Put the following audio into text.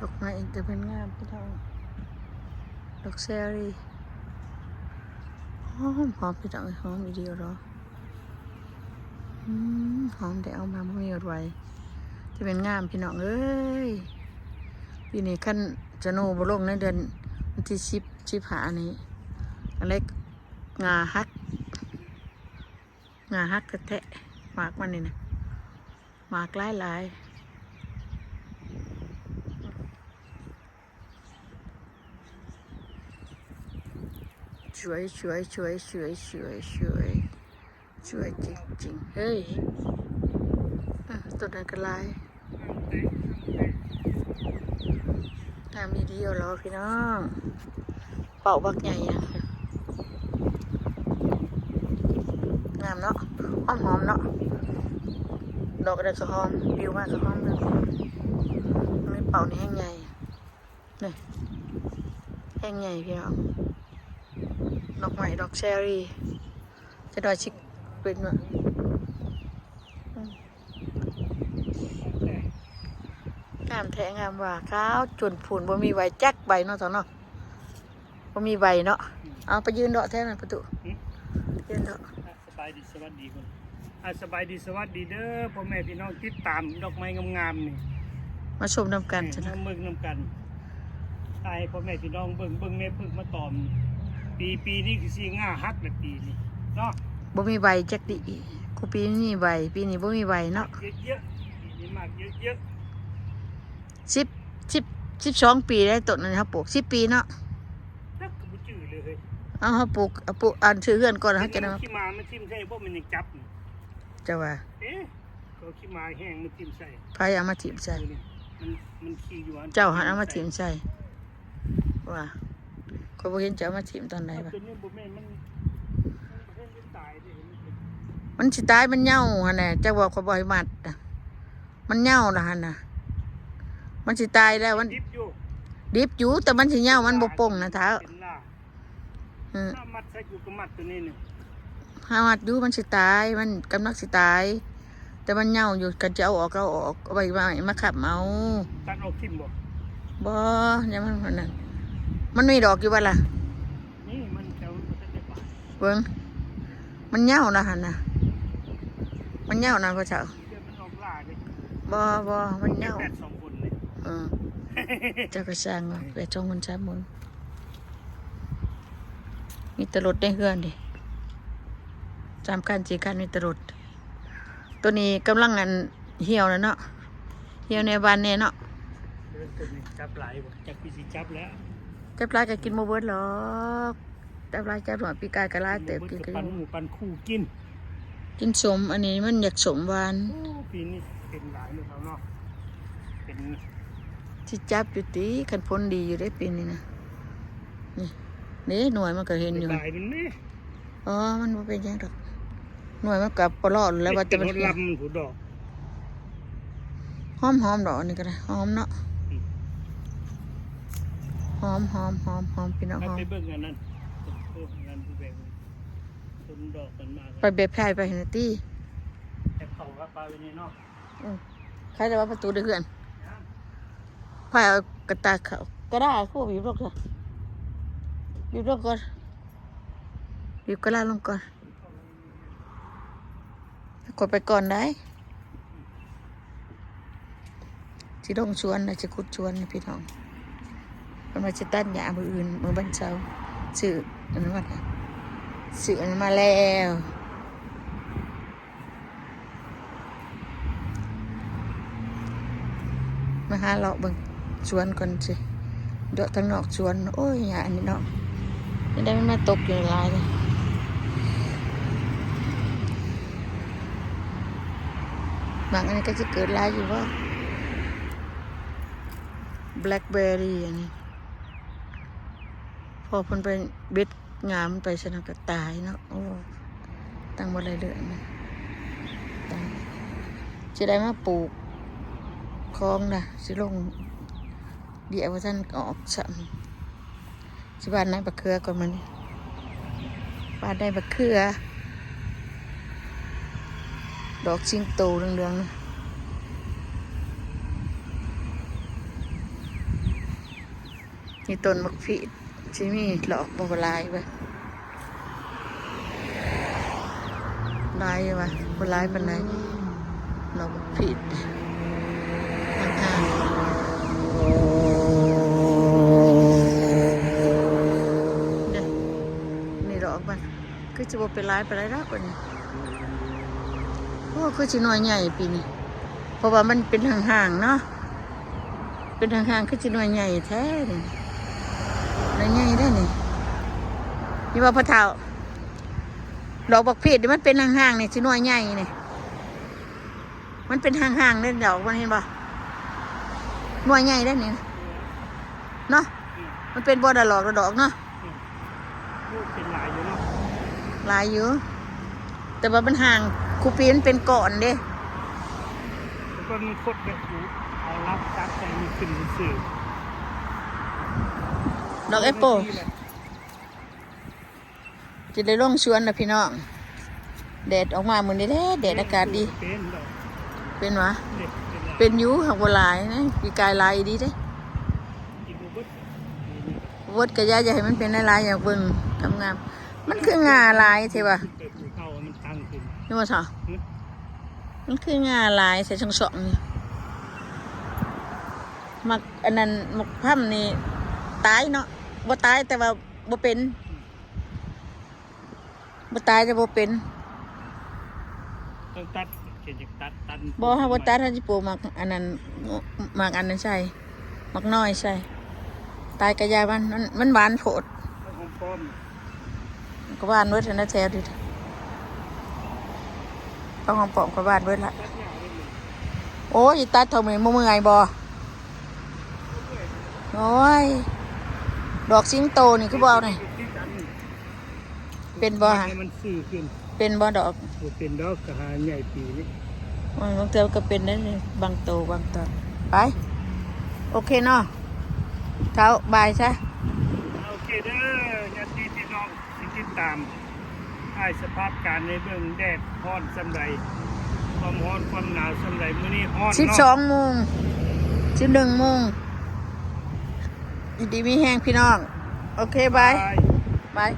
ดอกไม้จะเป็นงามพี่น้องดอกเซรี่หอมหอมพี่น้องหอมอีเดียวเหรอหอมแต่เอามาไม่มีอะไรจะเป็นงามพี่น้องเอ้ยปีนี้ขั้นจะโนบลงในเดือนวันที่ชิบชิบหานี้อันเล็กงาฮักงาฮักกระแทะหมากมันนี่นะหมากหลายหลายๆ สวยสวยสวยสวยสวยสวยสวยจริงจริงๆเฮ้ยตัวนั้นก็ลายงามมีเดียวเหรอพี่น้อง เป่าบักใหญ่อะงามเนาะหอมหอมๆเนาะ ดอกอะไรก็หอมวิวมากก็หอมเลยมันมีเป่านี่แห้งใหญ่นี่แห้งใหญ่พี่น้อง ดอกใหม่ดอกเชอรี่ จะดอยชิกเป็นวะอืมงามแท้งามว่าขาวจนผุนบ่มีใบแจักใบเนาะตอนเนาะบ่มีใบเนาะเอาไปยืนเดาะแท้นั่นประตูยืนเดาะสบายดีสวัสดีคนอะสบายดีสวัสดีเด้อพ่อแม่พี่น้องติดตามดอกไม้งามๆนี่มาชมนำกันจ้ะนะมาเมืองนำกันตายพ่อแม่พี่น้องเบิ่งเบิ่งแม่พึ่งมาตอม ปีปีนี้คือสิง่าฮักเลยปีนี้เนาะบ่มีใบจักดิกูปีนี้มีใบ ปีนี้บ่มีใบเนาะเยอะๆปีนี้มากเยอะสิบสิบสิบสองปีได้ต้นนั้นครับปลูกสิบปีเนาะๆนักกบ่จื้อเลยเฮ้ยเอาเขาปลูกเอาปลูกอ่านชื่อเพื่อนก่อนนะเขาจะเห็ได้นขี้หมามันทิ่มใส่บ่มันยังจับนี่จะว่าเอ๊ะก็ขี้หมาแห้งมันทิ่มใส่ไฟเอามาถิ่มใส่ดูนี่มันมันขี้อยู่อันเจ้าหันเอามาถิ่มใส่ว่า ก็บ่เห็นจะเอามาถิ่มตอนไหนเอาวะตัวนี้บ่แม่นมันมันบ่เห็นมันตายเด้มันเป็นมันสิตายมันเหย้าหั่นน่ะเจ้าบอกเขาบ่ให้มัดน่ะมันเหย้าน่ะหั่นน่ะมันสิตายแล้วมันดิบอยู่ดิบอยู่แต่มันสิเหย้ามันบ่ป่งนะท้าเป็นล่าอืมถ้ามัดใส่กูก็มัดตัวนี้นี่หามัดอยู่มันสิตาย มันกำลังสิตาย แต่มันเหย้าอยู่กันจะเอาออกก็เอาออกเอาไปมามาขับเอาตัดออกทิ่มบ่บ่ยังมันมันนั่น มันมีดอกอยู่บ่ล่ะนี่มันแถวมันจะได้ปลาเบิ่งมันเหย้านะหั่นน่ะมันเหย้านะพ่อเจ้าเดี๋ยวมันออกล่าเลยบ่บ่มันเหย้าแปดสองคนเลยเออเจ้าก็สร้างว่าไปจองมันสามหมุนมีแตรถในเฮือนดิสามคันสี่คันมีแตรถตัวนี้กำลังอันเหี่ยวนะเนาะเหี่ยวในบ้านแน่เนาะเดินตัวนี้จับหลายบ่จับพี่สิจับแล้ว จับปลาก็กินบ่เบิดหรอกจับปลาจับหน่อยปีกายก็หลายเติบกินก็ปันหมูปันคู่กิน กินสมอันนี้มันอยากสมหวานโอ้ปีนี้เป็นหลายเลยเขาเนาะเป็นที่จับอยู่ตีคันพ้นดีอยู่ได้ปีนี้นะนี่นี่หน่วยมันก็เห็นอยู่หลายมันนี่อ๋อมันบ่เป็นหยังดอกหน่วยมันกับปลอดแล้วว่าจะเป็มันนรถลำมันผู้ดอกหอมหอมดอกอันนี้ก็ได้หอมเนาะ หอมหอมหอมหอมพี่น้องเอาหอมไปเบิ่งอันนั้นเบิ่งอันนั้นผู้แบกต้นดอกมันมาไปเบบพายไปเห็นตี้แอบเข้ากับปลาไว้นี่เนาะใครจะว่าประตูได้เพื่อนพายเอากระตายเขาก็ได้คู่บีบลงก่อนบีบลงก่อนบีบกระลาลงก่อนกดไปก่อนได้สิลงชวนนะจะขุดชวนนะพี่น้อง มันมาจะตัดหญ้ามืออื่นมือบันเช้าสื่ออันนั้นมาสื่ออันนั้นมาแล้วมาหาเลาะเบิ่งสวนก่อนสิเดาะทางนอกสวน โอ้ยหยาอันนี้เนาะยังได้มันมาตกอยู่ในลายเลยบางอันนี้ก็จะเกิดลายอยู่ว่า blackberry อันนี้ พอพิ่นไปเบ็ดงามไปสนามก็ตายเนาะโอ้ตั้งบ่ได้เลยนะตายจะได้มาปลูกคลองนะสิลง เดี๋ยวว่าท่านออกสัมสิบ้านนายบักเคือก่อนมันบ้านนายบักเคือ ดอกชิงโตเรืองๆนะนี่ต้นบักผีด ที่มีหลอกบัวลายไปลายไปบัวลายปันไหนหลอกผีดห่างๆเด้อนี่ดอกมันคือจะบ่เป็นลายไปไรแล้วปะนี่โอ้คือจะน้อยใหญ่ปีนี้เพราะว่ามันเป็นห่างๆเนาะเป็นห่างๆคือจะน่วยใหญ่แท้ น่วยใหญ่ได้นี่นี่ว่าพระเท้าดอกบักเพดนี่มันเป็นห่างๆนี่จะหน่วยใหญ่นี่มันเป็นห่างๆเล่นดอกมันเห็นปะหน่วยใหญ่ได้นี่เนาะมันเป็นบอดหลอกดอกเนาะลูกเป็นหลายอยู่เนาะหลายอยู่แต่ว่ามันห่างคูปีมันเป็นก่อนเด้แล้วก็มันคดแบบอยู่เอารับจักใจมันขึ้นสื่อ ดอกแอปเปิลจะได้ลงชวนนะพี่น้อง แดดออกมาเหมือนนี้แหละแดดอากาศดี เป็นวะเป็นยูหักบัวลายนะปีกายลายดีเด้กินบุบดวดกระยาอย่าให้มันเป็นลายอย่างเบิ่งทำงาม มันคืองาลายใช่ปะนี่ว่าสอมันคืองาลายใส่ช่องสองนี่มักอันนั้นมักพั่มนี่ตายเนาะ บ่ตายแต่ว่าบ่เป็นบ่ตายแต่บ่เป็นต้องตัดเขียนจากตัดตันบ่ฮาบ่ตายท่านสิปลูกมักอันนั้นมักอันนั้นใช่มักน้อยใช่ตายกระยามันมันมันหวานโผดต้องหอมป้อมก็บ้านเวิร์ดนะแถวดิต้องของปอมก็บ้านเวิร์ดละตัดหญ้าได้เลยโอ้ยตัดเท่ามือมือไงบอโอ้ย ดอกสิงโตนี่คือบ่เอาหน่อยที่ตันเป็นบ่ฮะให้มันสื่อขึ้นเป็นบ่ดอกบ่เป็นดอกกระหาใหญ่ปีนี้มันบางเทีก็เป็นได้เลยบางโตบางตอนไป โอเคเนาะเท้าบายใช่โอเคเด้อญาติพี่น้องที่ติดตามอ้ายสภาพการในเบื้องแดดร้อนสำไรความร้อนความหนาวสำไรมื้อนี้ร้อนสิบเนาะสองโมงสิบหนึ่งโมง อยู่ดีมีแห้งพี่น้อง โอเคบายบายบาย